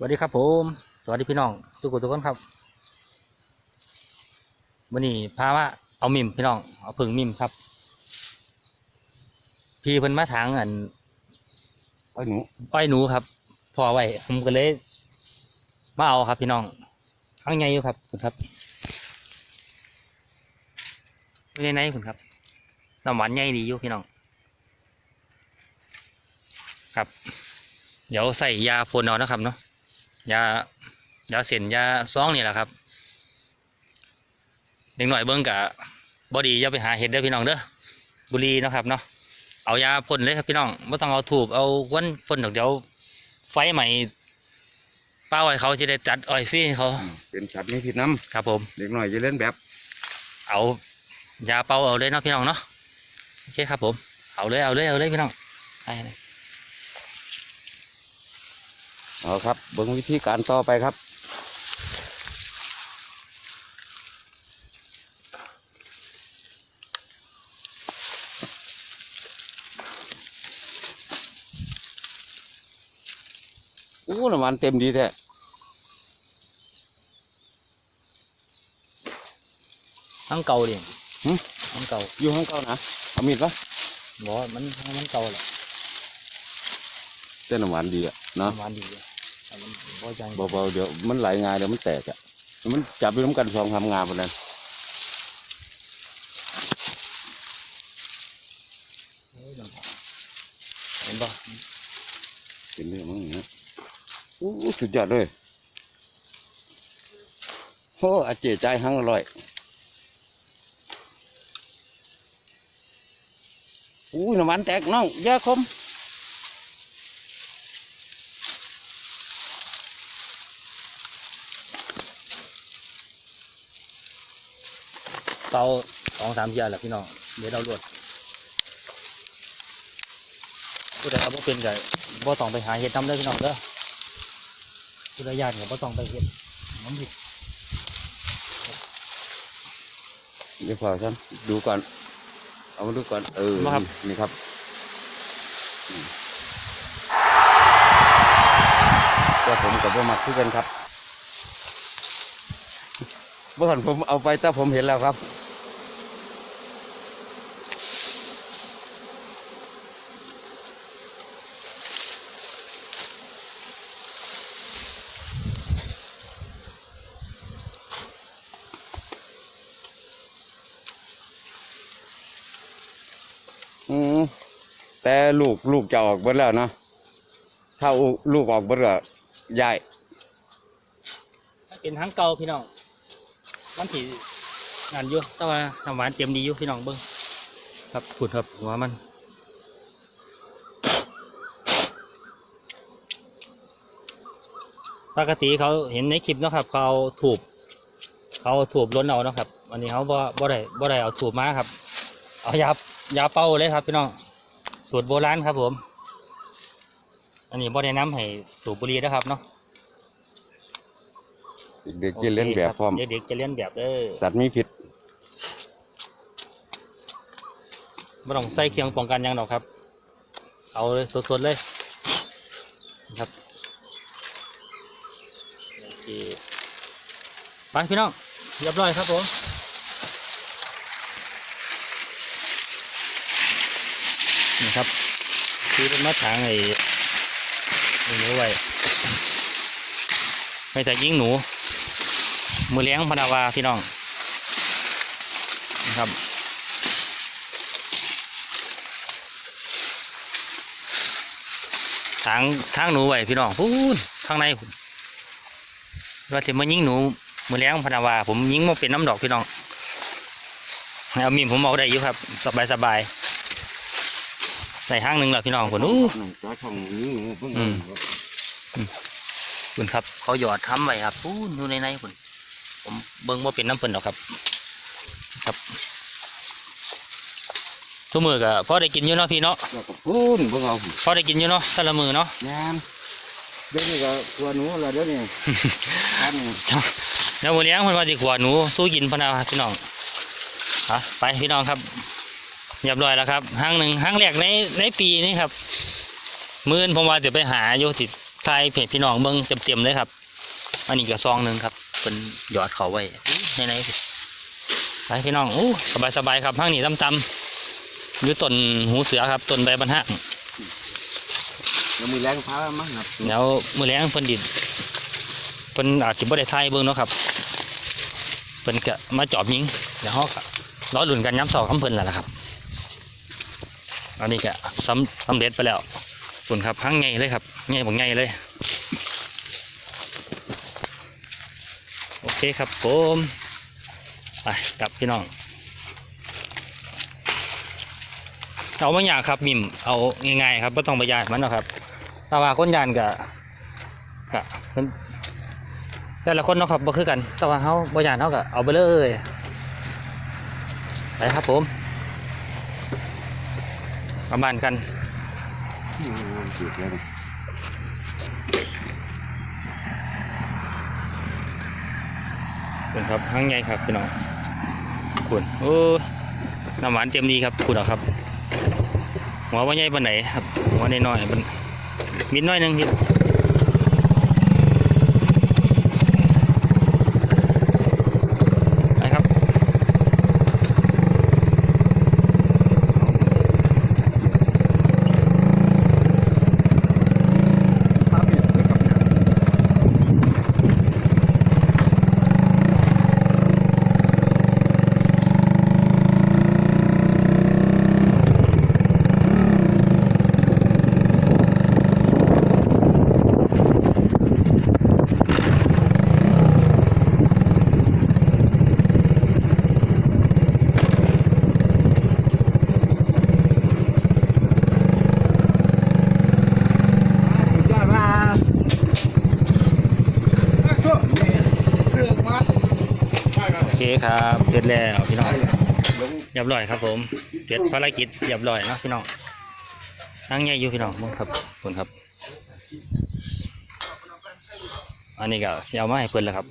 สวัสดีครับผม สวัสดีพี่น้อง ทุกคนทุกคนครับวันนี้พาว่าเอามิมพี่น้องเอาผึ่งมิมครับ พี่เพิ่นมาทางอันไอ้หนูอ้อยหนูครับ พอไว้ผมก็เลยมาเอาครับพี่น้องข้างในอยู่ครับคุณครับไม่ในในคุณครับน้ำหวานใหญ่ดีอยู่พี่น้อง ครับ เดี๋ยวใส่ยาพ่นเอานะครับเนาะ ยายาเส้นยาซองนี่แหละครับเด็กหน่อยเบิ้งกะบอดีอย่าไปหาเห็ดเด้อพี่น้องเด้อบุหรีเนาะครับเนาะเอายาพ่นเลยครับพี่น้องไม่ต้องเอาถูบเอาควันพ่นดอกเดี๋ยวไฟใหม่ป้าอ้อยเขาจะได้จัดอ้อยฟรีให้เขา เป็นสัตว์มีพิษน้ครับผมำเด็กหน่อยจะเล่นแบบ เอายาเป่าเอาเลยเนาะพี่น้องเนาะโอเคครับผม เอาเลยเอาเลยเอาเลยพี่น้องไปเลย เอาครับเบิ่งวิธีการต่อไปครับ อู้น้ำมันเต็มดีแท้ทั้งเก่าเลยทั้งเก่า อยู่ข้างเก่านะเอามีดปะบอกว่ามันมันเก่าแหละเส้นน้ำมันดีอะเนาะประมาณดีเลยแต่มันพอใจ เบาๆเดี๋ยวมันไหลง่ายเดี๋ยวมันแตกอะมันจับไปน้ำกันสองทำงานไปเลยเห็นปะเป็นเรื่องมั้งเนี่ยอู้สุดยอดเลยโอ้อาเจใจหังอร่อยอู้น้ำมันแตกน้องอยาคม เตาสองสามเทียแหละพี่น้องเดี๋ยวเราลวดผู้ใดเอาบ่เป็นก็บ่ต้องไปหาเห็ดน้ำเด้อพี่น้องเด้อผู้ใดญาติก็บ่ต้องไปเห็ดน้ำผิดเดี๋ยวพอฉันดูก่อน เอามาดูก่อน เออนี่ครับอืมแต่ผมกับบ่มักคือกันครับเมื่อก่อนผมเอาไปแต่ผมเห็นแล้วครับ มแต่ลูกลูกจะออกเบิดแล้วเนาะถ้าลูกออกเบิดก็ย้ายเป็นทั้งเก่าพี่น้องมันสีงานอยู่แต่ว่าน้ำหวานเต็มดีอยู่พี่น้องเบิ้งครับขุดครับหัวมันปกติเขาเห็นในคลิปนะครับเขาถูบเขาถูบล้นเอานะครับ อันนี้เขาบ่บ่ได้บ่ได้เอาถูบมาครับ เอายา ยาเป้าเลยครับพี่น้องสูตรโบราณครับผม อันนี้บ่ได้น้ำให้สูบบุหรี่นะครับเนาะเด็กจะเล่นแบบพร้อมโเคคเด็กๆจะเล่นแบบเด้อสัตว์มีพิษไม่ต้องใส่เครื่องป้องกันหยังหรอกครับ เอาเลยสดๆเลยนะครับโอเคไปพี่น้องเรียบร้อยครับผม นี่ครับคือเป็นมาถางไอ้ไอ้หนูไว้ไม่แต่ยิงหนู มือเลี้ยงพนาวาพี่น้องนะครับทางทางหนูไว้พี่น้องพูนข้างในพุ่นว่าจะมายิงหนูมือแรงพนาวา ผมยิงมาเป็นน้ำดอกพี่น้องเอามีมผมเอาได้อยู่ครับ สบายสบาย ใส่ห้างหนึ่งแล้วพี่น้องคนอู้จ้าช่องนี้หนูเพิ่งอืมคุณครับ เขาหยอดทำไว้ครับพูนอยู่ในในคุณผมเบิ้งว่าเป็นน้ำเปิ่นดอกครับ ครับทุกมือก็พอได้กินอยู่เนาะพี่เนาะแล้วก็พูนเพิ่งเอาพอได้กินอยู่เนาะแต่ละมือเนาะงานเดี๋ยวนี้ก็ตัวหนูละเดี๋ยวนี้ท่านแล้ววันเลี้ยงคนว่าจะขวาหนูสู้กินพะนาพี่น้องฮะไปพี่น้องครับ เรียบร้อยแล้วครับห้างหนึ่งห้างแรกในในปีนี้ครับ มื่อนผมว่าจะไปหาอยู่ติดทายเพจพี่น้องเบิ่งเต็มๆเลยครับ อันนี้ก็ซองหนึ่งครับเป็นหยอดเขาไว้ในไหนสิไปพี่น้องโอ้สบายๆครับห้างนี้ตำๆอยู่ต้นหูเสือครับต้นใบบรรทัดแล้วมือแรงพามาครับแล้วมือแรงเพิ่นดิดเพิ่นอาจจะบ่ได้ทายเบิ่งเนาะครับเพิ่นก็มาจอบยิงเดี๋ยวเฮาก็รอลุ้นกันย้ำสองคำเพิ่นแล้วล่ะครับ อันนี้ก็สำสำเร็จไปแล้วคุนครับห้างใหญ่เลยครับใหญ่บ่ใหญ่เลย โอเคครับผมไปกลับพี่น้อง เอาไม่อยากครับมิมเอาง่ายๆครับไม่ต้องไปยานมันหรอกครับถ้าว่าคนยานกับกับเป็นแต่ละคนเนาะครับบ่คือกัน แต่ว่าเขาบ่ยานเขาก็เอาไปเลยไปครับผม ประมาณกันจุดแล้วคุณครับห้างใหญ่ครับพี่น้องคุณโอ้น้ำหวานเต็มดีครับคุณเอาครับหัวว่าใหญ่ปานไหนครับหัวน้อยๆมันมิดน้อยหนึงที่ เคครับเสร็จแล้วพี่น้องเรียบร้อยครับผมเสร็จภารกิจเรียบร้อยเนาะพี่น้องนั่งใหญ่อยู่พี่น้องมึงครับคุณครับ อันนี้ก็เอามาให้เพิ่นแล้วครับ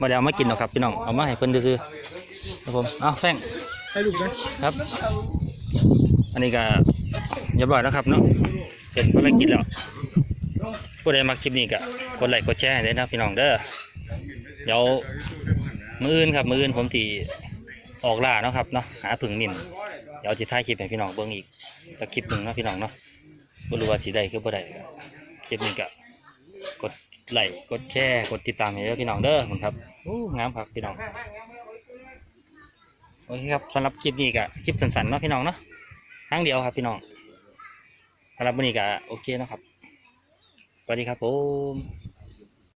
ม่ได้เอามากินหรอกครับพี่น้องเอามาให้เพิ่นซื้อๆครับผมเอาแป้งให้ลูกนะครับ อันนี้ก็เรียบร้อยแล้วครับเนาะเสร็จภารกิจแล้วผู้ใดมาคลิปนี้ก็กดไลค์กดแชร์ให้ด้นะพี่น้องเด้อเดี๋ยว มืออื่นครับมืออื่นผมตีออกล่าเนาะครับเนาะหาผึ่งนิ่มเดี๋ยวจะถ่ายคลิปให้พี่น้องเบิ่งอีกสักคลิปหนึ่งเนาะพี่น้องเนาะบรู้ว่าสิได้คือบ่ได้คลิปนี้ก็กดไลค์กดแชร์กดติดตามให้เด้พี่น้องเด้อผมครับอู้งามครับพี่น้องโอเคครับสำหรับคลิปนี้ก็คลิปสั้นๆเนาะพี่น้องเนาะครั้งเดียวครับพี่น้องสำหรับวันนี้ก็โอเคนะครับสวัสดีครับผม